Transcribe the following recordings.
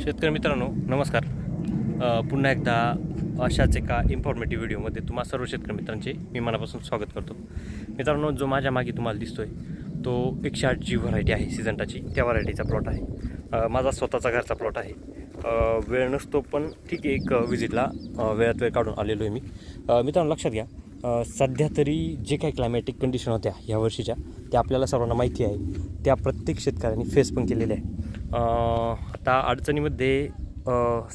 शेतकरी मित्रांनो नमस्कार. पुन्हा एकदा अशाच एका इन्फॉर्मेटिव्ह व्हिडिओमध्ये तुम्हा सर्व शेतकरी मित्रांचे मी मनापासून स्वागत करतो. मित्रांनो जो माझ्या मागे तुम्हाला दिसतोय तो एकशे आठ जी व्हरायटी आहे सिजंटाची त्या व्हरायटीचा प्लॉट आहे. माझा स्वतःचा घरचा प्लॉट आहे. वेळ नसतो पण ठीक आहे एक विजिटला वेळात वेळ काढून आलेलो आहे मी. मित्रांनो लक्षात घ्या. सध्या तरी जे काही क्लायमॅटिक कंडिशन होत्या ह्या वर्षीच्या त्या आपल्याला सर्वांना माहिती आहे. त्या प्रत्येक शेतकऱ्यांनी फेस पण केलेल्या आहे. आता अडचणीमध्ये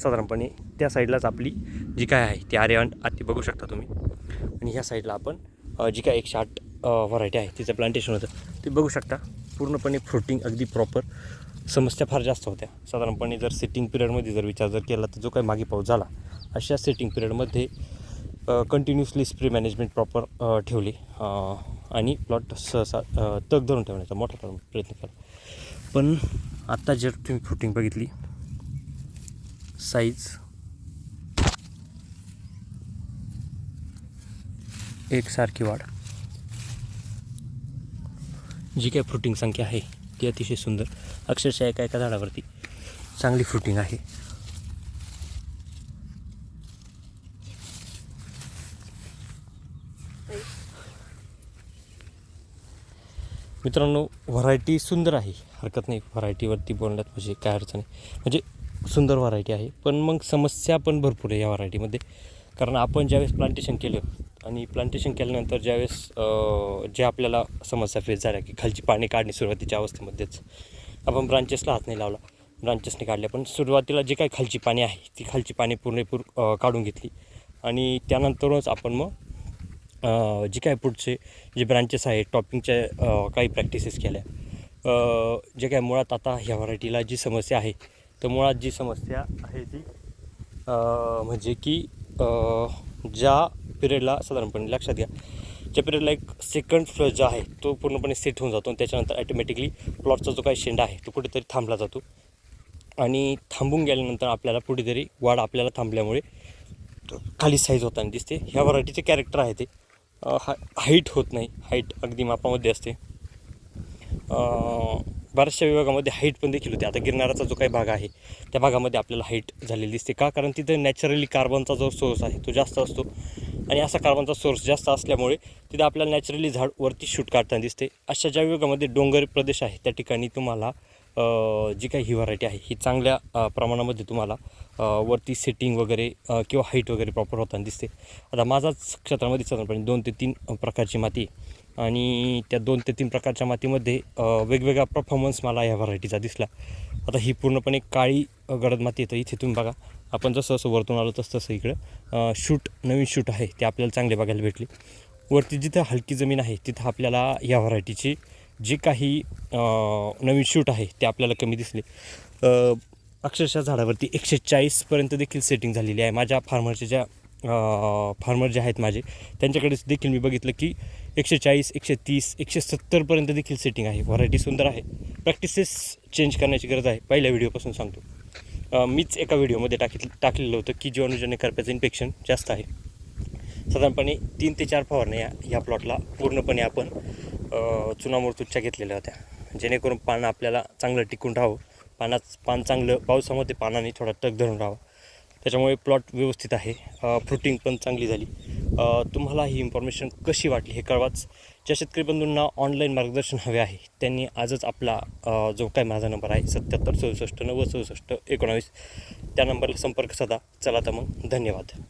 साधारणपणे त्या साईडलाच आपली जी काय आहे ती आर्यन आती बघू शकता तुम्ही. आणि ह्या साईडला आपण जी काय एकशे आठ व्हरायटी आहे तिचं प्लांटेशन होतं ते बघू शकता. पूर्णपणे फ्रुटिंग अगदी प्रॉपर. समस्या फार जास्त होत्या. साधारणपणे जर सेटिंग पिरियडमध्ये जर विचार जर केला तर जो काही मागे पाऊस झाला अशा सेटिंग पिरियडमध्ये कंटिन्युअसली स्प्रे मॅनेजमेंट प्रॉपर ठेवली. आणि प्लॉट सहसा तग धरून ठेवण्याचा मोठा प्रयत्न केला. पण आत्ता जर तुम्ही फ्रुटिंग बघितली साईज एकसारखी वाढ. जी काय फ्रुटिंग संख्या आहे ती अतिशय सुंदर अक्षरशः एका एका झाडावरती चांगली फ्रुटिंग आहे. मित्रांनो व्हरायटी सुंदर आहे. हरकत नाही व्हरायटीवरती बोलण्यात म्हणजे काय अडचण आहे म्हणजे सुंदर व्हरायटी आहे पण मग समस्या पण भरपूर आहे या व्हरायटीमध्ये कारण आपण ज्यावेळेस प्लांटेशन केलं आणि प्लांटेशन केल्यानंतर ज्यावेळेस जे आपल्याला समस्या फेस झाल्या की खालची पाणी काढणे सुरुवातीच्या अवस्थेमध्येच आपण ब्रांचेसला हात नाही लावला. ब्रांचेसने काढल्या पण सुरुवातीला जे काही खालची पाणी आहे ती खालची पाणी पूर्णपूर काढून घेतली. आणि त्यानंतरच आपण मग जे काय पुढचे जे ब्रांचेस आहेत टॉपिंगच्या काही प्रॅक्टिसेस केल्या. जे काय मुळात आता ह्या व्हरायटीला जी समस्या आहे तर मुळात जी समस्या आहे ती म्हणजे की ज्या पिरियडला साधारणपणे लक्षात घ्या ज्या पिरियडला एक सेकंड फ्लश जो आहे तो पूर्णपणे सेट होऊन जातो आणि त्याच्यानंतर ॲटोमॅटिकली प्लॉटचा जो काही शेंडा आहे तो कुठेतरी थांबला जातो. आणि थांबून गेल्यानंतर आपल्याला कुठेतरी वाढ आपल्याला थांबल्यामुळे खाली साईज होताना दिसते. ह्या व्हरायटीचे कॅरेक्टर आहे ते. हा हाईट होत नाही. हाईट अगदी मापामध्ये असते. बऱ्याचशा विभागामध्ये हाईट पण देखील होते. आता गिरणाराचा जो काही भाग आहे त्या भागामध्ये आपल्याला हाईट झालेली दिसते. का? कारण तिथं नॅचरली कार्बनचा जो सोर्स आहे तो जास्त असतो. आणि असा कार्बनचा सोर्स जास्त असल्यामुळे तिथे आपल्याला नॅचरली झाड वरती शूट काढताना दिसते. अशा ज्या विभागामध्ये डोंगर प्रदेश आहे त्या ठिकाणी तुम्हाला जी काही ही व्हरायटी आहे ही चांगल्या प्रमाणामध्ये तुम्हाला वरती सेटिंग वगैरे किंवा हाईट वगैरे प्रॉपर होताना दिसते. आता माझाच क्षेत्रामध्ये साधारणपणे दोन ते तीन प्रकारची माती आहे. आणि त्या दोन ते तीन प्रकारच्या मातीमध्ये वेगवेगळा परफॉर्मन्स मला या व्हरायटीचा दिसला. आता ही पूर्णपणे काळी गडद माती येतं इथे तुम्ही बघा. आपण जसं जसं वरतून आलो तसं तसं इकडं शूट नवीन शूट आहे ते आपल्याला चांगले बघायला भेटले. वरती जिथं हलकी जमीन आहे तिथं आपल्याला या व्हरायटीची जे काही नवीन शूट आहे ते आपल्याला कमी दिसले. अक्षरशः झाडावरती एकशे चाळीसपर्यंत देखील सेटिंग झालेली आहे. माझ्या फार्मरच्या ज्या फार्मर जे आहेत माझे त्यांच्याकडे देखील मी बघितलं की एकशे चाळीस एकशे तीस एकशे सत्तरपर्यंत देखील सेटिंग आहे. व्हरायटी सुंदर आहे. प्रॅक्टिसेस चेंज करण्याची गरज आहे. पहिल्या व्हिडिओपासून सांगतो. मीच एका व्हिडिओमध्ये टाकित टाकलेलं होतं की जीवाणूजन्य करप्याचं इन्फेक्शन जास्त आहे. साधारणपणे तीन ते चार फवारण्या या प्लॉटला पूर्णपणे आपण अ, चुनामोरतूच्या घेतलेल्या होत्या. जेणेकरून पान आपल्याला चांगलं टिकून राहावं. पानाच पान चांगलं पावसामध्ये पानाने थोडा टक धरून राहावं. त्याच्यामुळे प्लॉट व्यवस्थित आहे. फ्रुटिंग पण चांगली झाली. तुम्हाला ही इन्फॉर्मेशन कशी वाटली हे कळवाच. ज्या शेतकरी बंधूंना ऑनलाईन मार्गदर्शन हवे आहे त्यांनी आजच आपला जो काय माझा नंबर आहे सत्याहत्तर चौसष्ट नव्वद चौसष्ट एकोणावीस त्या नंबरला संपर्क साधा. चला तर मग धन्यवाद.